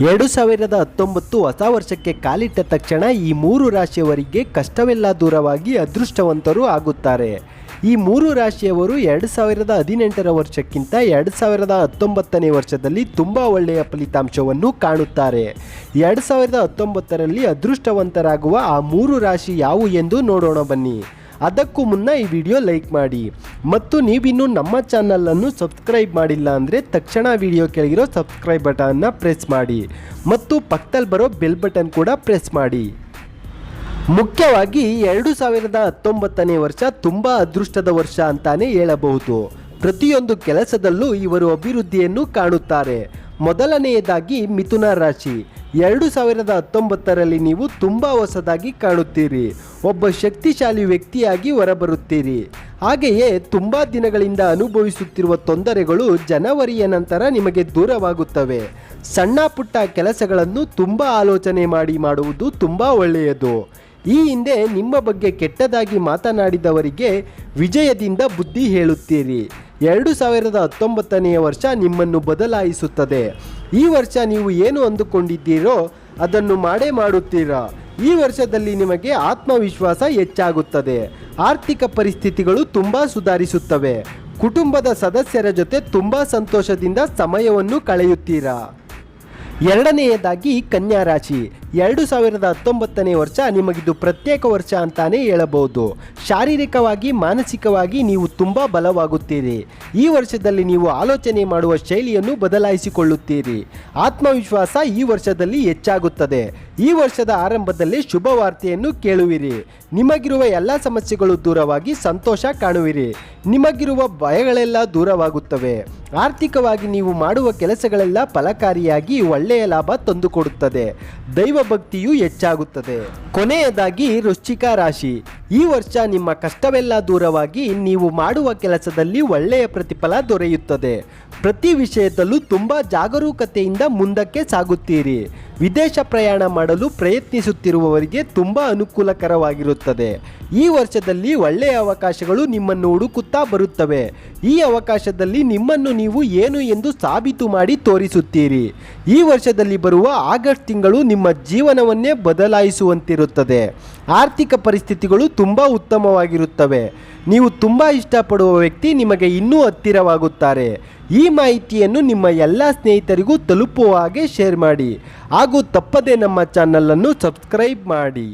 ಎರಡು ಸಾವಿರದ ಹತ್ತೊಂಬತ್ತು ಹೊಸ ವರ್ಷಕ್ಕೆ ಕಾಲಿಟ್ಟ ತಕ್ಷಣ ಈ ಮೂರು ರಾಶಿಯವರಿಗೆ ಕಷ್ಟವೆಲ್ಲ ದೂರವಾಗಿ ಅದೃಷ್ಟವಂತರು ಆಗುತ್ತಾರೆ. ಈ ಮೂರು ರಾಶಿಯವರು ಎರಡು ಸಾವಿರದ ಹದಿನೆಂಟರ ವರ್ಷಕ್ಕಿಂತ ಎರಡು ಸಾವಿರದ ಹತ್ತೊಂಬತ್ತನೇ ವರ್ಷದಲ್ಲಿ ತುಂಬ ಒಳ್ಳೆಯ ಫಲಿತಾಂಶವನ್ನು ಕಾಣುತ್ತಾರೆ. ಎರಡು ಸಾವಿರದ ಹತ್ತೊಂಬತ್ತರಲ್ಲಿ ಅದೃಷ್ಟವಂತರಾಗುವ ಆ ಮೂರು ರಾಶಿ ಯಾವುವು ಎಂದು ನೋಡೋಣ ಬನ್ನಿ. ಅದಕ್ಕೂ ಮುನ್ನ ಈ ವಿಡಿಯೋ ಲೈಕ್ ಮಾಡಿ. ಮತ್ತು ನೀವಿನ್ನೂ ನಮ್ಮ ಚಾನಲನ್ನು ಸಬ್ಸ್ಕ್ರೈಬ್ ಮಾಡಿಲ್ಲ ಅಂದರೆ ತಕ್ಷಣ ವಿಡಿಯೋ ಕೆಳಗಿರೋ ಸಬ್ಸ್ಕ್ರೈಬ್ ಬಟನ್ನ ಪ್ರೆಸ್ ಮಾಡಿ. ಮತ್ತು ಪಕ್ಕದಲ್ಲಿ ಬರೋ ಬೆಲ್ ಬಟನ್ ಕೂಡ ಪ್ರೆಸ್ ಮಾಡಿ. ಮುಖ್ಯವಾಗಿ ಎರಡು ಸಾವಿರದ ಹತ್ತೊಂಬತ್ತನೇ ವರ್ಷ ತುಂಬ ಅದೃಷ್ಟದ ವರ್ಷ ಅಂತಾನೆ ಹೇಳಬಹುದು. ಪ್ರತಿಯೊಂದು ಕೆಲಸದಲ್ಲೂ ಇವರು ಅಭಿವೃದ್ಧಿಯನ್ನು ಕಾಣುತ್ತಾರೆ. ಮೊದಲನೆಯದಾಗಿ ಮಿಥುನ ರಾಶಿ. ಎರಡು ಸಾವಿರದ ಹತ್ತೊಂಬತ್ತರಲ್ಲಿ ನೀವು ತುಂಬ ಹೊಸದಾಗಿ ಕಾಣುತ್ತೀರಿ. ಒಬ್ಬ ಶಕ್ತಿಶಾಲಿ ವ್ಯಕ್ತಿಯಾಗಿ ಹೊರಬರುತ್ತೀರಿ. ಹಾಗೆಯೇ ತುಂಬ ದಿನಗಳಿಂದ ಅನುಭವಿಸುತ್ತಿರುವ ತೊಂದರೆಗಳು ಜನವರಿಯ ನಂತರ ನಿಮಗೆ ದೂರವಾಗುತ್ತವೆ. ಸಣ್ಣ ಪುಟ್ಟ ಕೆಲಸಗಳನ್ನು ತುಂಬ ಆಲೋಚನೆ ಮಾಡಿ ಮಾಡುವುದು ತುಂಬ ಒಳ್ಳೆಯದು. ಈ ಹಿಂದೆ ನಿಮ್ಮ ಬಗ್ಗೆ ಕೆಟ್ಟದಾಗಿ ಮಾತನಾಡಿದವರಿಗೆ ವಿಜಯದಿಂದ ಬುದ್ಧಿ ಹೇಳುತ್ತೀರಿ. ಎರಡು ಸಾವಿರದ ಹತ್ತೊಂಬತ್ತನೆಯ ವರ್ಷ ನಿಮ್ಮನ್ನು ಬದಲಾಯಿಸುತ್ತದೆ. ಈ ವರ್ಷ ನೀವು ಏನು ಅಂದುಕೊಂಡಿದ್ದೀರೋ ಅದನ್ನು ಮಾಡೇ ಮಾಡುತ್ತೀರಾ? ಈ ವರ್ಷದಲ್ಲಿ ನಿಮಗೆ ಆತ್ಮವಿಶ್ವಾಸ ಹೆಚ್ಚಾಗುತ್ತದೆ. ಆರ್ಥಿಕ ಪರಿಸ್ಥಿತಿಗಳು ತುಂಬ ಸುಧಾರಿಸುತ್ತವೆ. ಕುಟುಂಬದ ಸದಸ್ಯರ ಜೊತೆ ತುಂಬ ಸಂತೋಷದಿಂದ ಸಮಯವನ್ನು ಕಳೆಯುತ್ತೀರಾ? ಎರಡನೆಯದಾಗಿ ಕನ್ಯಾ ರಾಶಿ. ಎರಡು ಸಾವಿರದ ಹತ್ತೊಂಬತ್ತನೇ ವರ್ಷ ನಿಮಗಿದು ಪ್ರತ್ಯೇಕ ವರ್ಷ ಅಂತಾನೆ ಹೇಳಬಹುದು. ಶಾರೀರಿಕವಾಗಿ, ಮಾನಸಿಕವಾಗಿ ನೀವು ತುಂಬ ಬಲವಾಗುತ್ತೀರಿ. ಈ ವರ್ಷದಲ್ಲಿ ನೀವು ಆಲೋಚನೆ ಮಾಡುವ ಶೈಲಿಯನ್ನು ಬದಲಾಯಿಸಿಕೊಳ್ಳುತ್ತೀರಿ. ಆತ್ಮವಿಶ್ವಾಸ ಈ ವರ್ಷದಲ್ಲಿ ಹೆಚ್ಚಾಗುತ್ತದೆ. ಈ ವರ್ಷದ ಆರಂಭದಲ್ಲಿ ಶುಭ ವಾರ್ತೆಯನ್ನು ಕೇಳುವಿರಿ. ನಿಮಗಿರುವ ಎಲ್ಲ ಸಮಸ್ಯೆಗಳು ದೂರವಾಗಿ ಸಂತೋಷ ಕಾಣುವಿರಿ. ನಿಮಗಿರುವ ಭಯಗಳೆಲ್ಲ ದೂರವಾಗುತ್ತವೆ. ಆರ್ಥಿಕವಾಗಿ ನೀವು ಮಾಡುವ ಕೆಲಸಗಳೆಲ್ಲ ಫಲಕಾರಿಯಾಗಿ ಒಳ್ಳೆಯ ಲಾಭ ತಂದುಕೊಡುತ್ತದೆ. ದೈವ ಭಕ್ತಿಯು ಹೆಚ್ಚಾಗುತ್ತದೆ. ಕೊನೆಯದಾಗಿ ವೃಶ್ಚಿಕ ರಾಶಿ. ಈ ವರ್ಷ ನಿಮ್ಮ ಕಷ್ಟವೆಲ್ಲ ದೂರವಾಗಿ ನೀವು ಮಾಡುವ ಕೆಲಸದಲ್ಲಿ ಒಳ್ಳೆಯ ಪ್ರತಿಫಲ ದೊರೆಯುತ್ತದೆ. ಪ್ರತಿ ವಿಷಯದಲ್ಲೂ ತುಂಬ ಜಾಗರೂಕತೆಯಿಂದ ಮುಂದಕ್ಕೆ ಸಾಗುತ್ತೀರಿ. ವಿದೇಶ ಪ್ರಯಾಣ ಮಾಡಲು ಪ್ರಯತ್ನಿಸುತ್ತಿರುವವರಿಗೆ ತುಂಬ ಅನುಕೂಲಕರವಾಗಿರುತ್ತದೆ. ಈ ವರ್ಷದಲ್ಲಿ ಒಳ್ಳೆಯ ಅವಕಾಶಗಳು ನಿಮ್ಮನ್ನು ಹುಡುಕುತ್ತಾ ಬರುತ್ತವೆ. ಈ ಅವಕಾಶದಲ್ಲಿ ನಿಮ್ಮನ್ನು ನೀವು ಏನು ಎಂದು ಸಾಬೀತು ಮಾಡಿ ತೋರಿಸುತ್ತೀರಿ. ಈ ವರ್ಷದಲ್ಲಿ ಬರುವ ಆಗಸ್ಟ್ ತಿಂಗಳು ನಿಮ್ಮ ಜೀವನವನ್ನೇ ಬದಲಾಯಿಸುವಂತಿರುತ್ತದೆ. ಆರ್ಥಿಕ ಪರಿಸ್ಥಿತಿಗಳು ತುಂಬ ಉತ್ತಮವಾಗಿರುತ್ತವೆ. ನೀವು ತುಂಬ ಇಷ್ಟಪಡುವ ವ್ಯಕ್ತಿ ನಿಮಗೆ ಇನ್ನೂ ಹತ್ತಿರವಾಗುತ್ತಾರೆ. ಈ ಮಾಹಿತಿಯನ್ನು ನಿಮ್ಮ ಎಲ್ಲ ಸ್ನೇಹಿತರಿಗೂ ತಲುಪುವ ಹಾಗೆ ಶೇರ್ ಮಾಡಿ ಹಾಗೂ ತಪ್ಪದೆ ನಮ್ಮ ಚಾನಲನ್ನು ಸಬ್ಸ್ಕ್ರೈಬ್ ಮಾಡಿ.